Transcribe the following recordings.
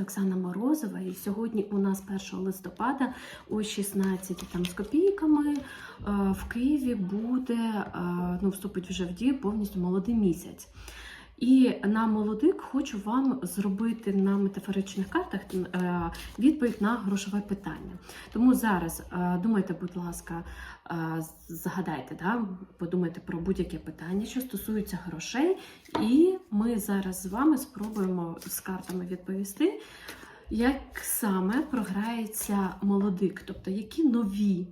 Оксана Морозова. І сьогодні у нас 1 листопада о 16 там з копійками е, в Києві буде е, ну, вступить вже в дію повністю молодий місяць. І на молодик хочу вам зробити на метафоричних картах е, відповідь на грошове питання. Тому зараз е, думайте, будь ласка, е, згадайте, да? подумайте про будь-яке питання, що стосується грошей, і ми зараз з вами спробуємо з картами відповісти, як саме програється молодик, тобто які нові.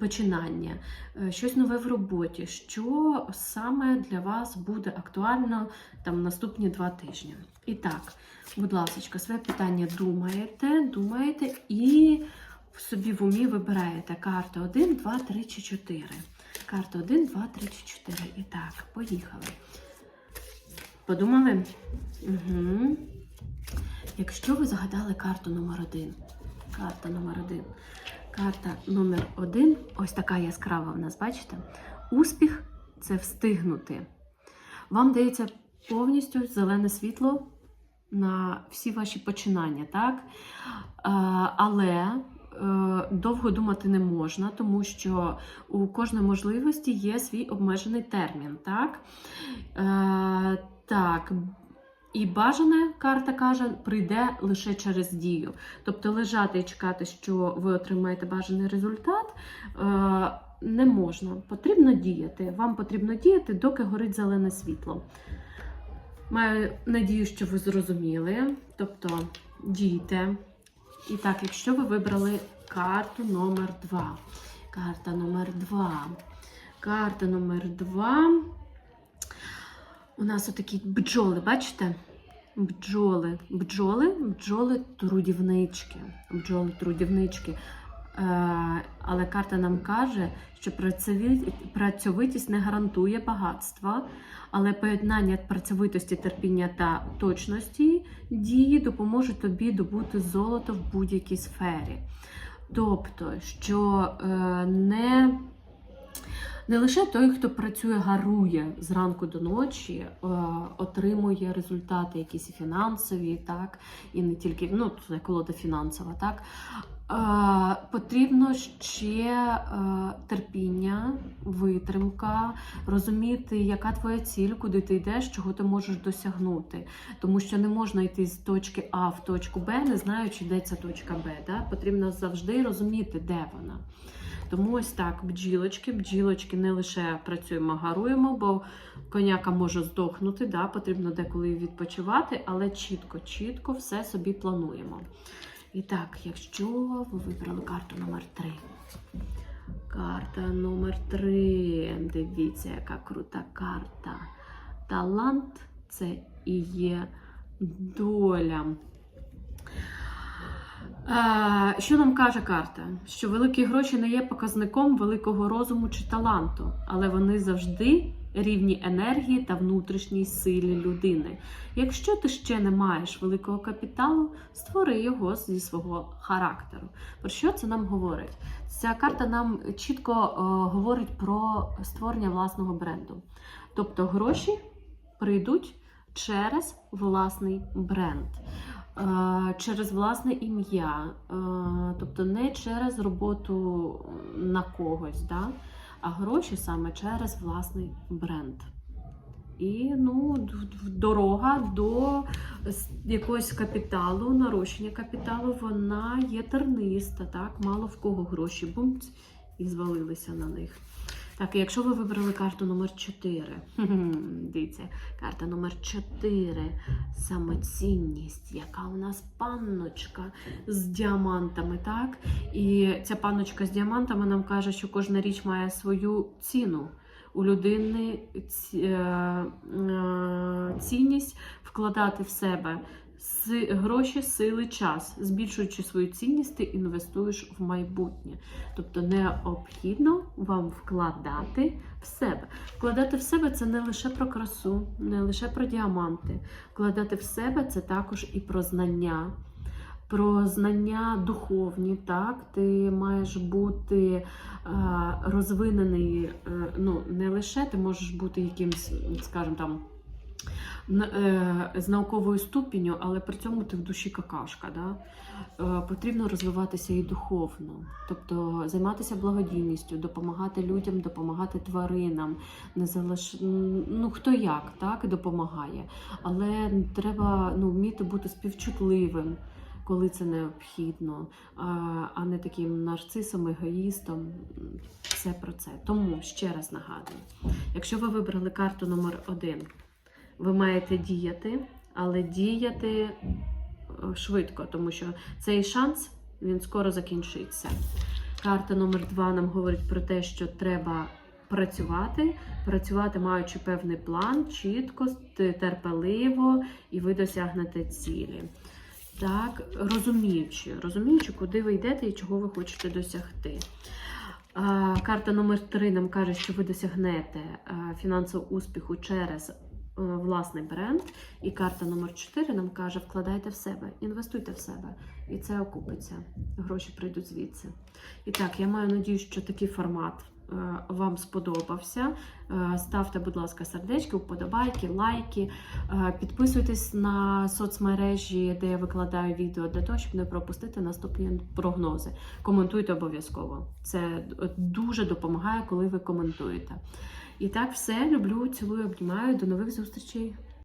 Починання, е, щось нове в роботі, що саме для вас буде актуально там наступні два тижні. І так, будь ласка, своє питання думаєте, думаєте і собі в умі вибираєте карту 1, 2, 3 чи 4. Карта 1, 2, 3 чи 4. І так, поїхали. Подумали? Угу. Якщо ви загадали карту номер 1, карта номер 1. Карта номер 1 ось така яскрава в нас, бачите? Успіх це встигнути. Вам дається повністю зелене світло на всі ваші починання, так? Але е, довго думати не можна, тому що у кожної можливості є свій обмежений термін, так? Е, так. І бажане карта каже, прийде лише через дію. Тобто лежати і чекати, що ви отримаєте бажаний результат, е, не можна. Потрібно діяти. Вам потрібно діяти, доки горить зелене світло. Маю надію, що ви зрозуміли. Тобто дійте. І так, якщо ви вибрали карту номер 2. Карта номер 2. Карта номер 2. У нас отакі бджоли, бачите? Бджоли, бджоли, бджоли трудівнички. Бджоли трудівнички. Е, але карта нам каже, що працьовитість не гарантує багатства, але поєднання працьовитості, терпіння та точності дії допоможе тобі добути золото в будь-якій сфері. Тобто, що е, не не лише той, хто працює, гарує зранку до ночі, е, отримує результати, якісь фінансові, так, і не тільки ну, колода фінансова, так. Е, потрібно ще е, терпіння, витримка, розуміти, яка твоя ціль, куди ти йдеш, чого ти можеш досягнути. Тому що не можна йти з точки А в точку Б, не знаючи, де ця точка Б. Да? Потрібно завжди розуміти, де вона. Тому ось так, бджілочки, бджілочки не лише працюємо, гаруємо, бо коняка може здохнути, да, потрібно деколи відпочивати, але чітко, чітко все собі плануємо. І так, якщо ви вибрали карту номер 3. Карта номер 3. Дивіться, яка крута карта. Талант це і є доля. Що нам каже карта? Що великі гроші не є показником великого розуму чи таланту, але вони завжди рівні енергії та внутрішній силі людини. Якщо ти ще не маєш великого капіталу, створи його зі свого характеру. Про що це нам говорить? Ця карта нам чітко е, говорить про створення власного бренду. Тобто гроші прийдуть через власний бренд. Е, Через власне ім'я, е, тобто не через роботу на когось, да? а гроші саме через власний бренд. І ну, дорога до якогось капіталу, нарощення капіталу, вона є терниста, так? Мало в кого гроші бумц і звалилися на них. Так, якщо ви вибрали карту номер 4, дивіться, карта номер 4 самоцінність, яка у нас панночка з діамантами, так? І ця панночка з діамантами нам каже, що кожна річ має свою ціну. У людини ці- е, е, цінність вкладати в себе гроші, сили, час. Збільшуючи свою цінність, ти інвестуєш в майбутнє. Тобто необхідно вам вкладати в себе. Вкладати в себе це не лише про красу, не лише про діаманти. Вкладати в себе це також і про знання. Про знання духовні, так, ти маєш бути е, розвинений, е, ну, не лише ти можеш бути якимсь, скажімо там, з науковою ступінню, але при цьому ти в душі какашка. Да? Е, Потрібно розвиватися і духовно, тобто займатися благодійністю, допомагати людям, допомагати тваринам, не залиш... ну хто як так допомагає, але треба ну, вміти бути співчутливим. Коли це необхідно, а не таким нарцисом, егоїстом. Все про це. Тому ще раз нагадую: якщо ви вибрали карту номер один, ви маєте діяти, але діяти е, швидко, тому що цей шанс він скоро закінчиться. Карта номер два нам говорить про те, що треба працювати, працювати маючи певний план, чітко, терпеливо, і ви досягнете цілі. Так, розуміючи, розуміючи, куди ви йдете і чого ви хочете досягти. Карта номер 3 нам каже, що ви досягнете фінансового успіху через е, власний бренд. І карта номер 4 нам каже, вкладайте в себе, інвестуйте в себе, і це окупиться. Гроші прийдуть звідси. І так, я маю надію, що такий формат е, вам сподобався. Е, Ставте, будь ласка, сердечки, вподобайки, лайки. Е, Підписуйтесь на соцмережі, де я викладаю відео для того, щоб не пропустити наступні прогнози. Коментуйте обов'язково. Це е, дуже допомагає, коли ви коментуєте. І так, все. Люблю, цілую, обнімаю. До нових зустрічей.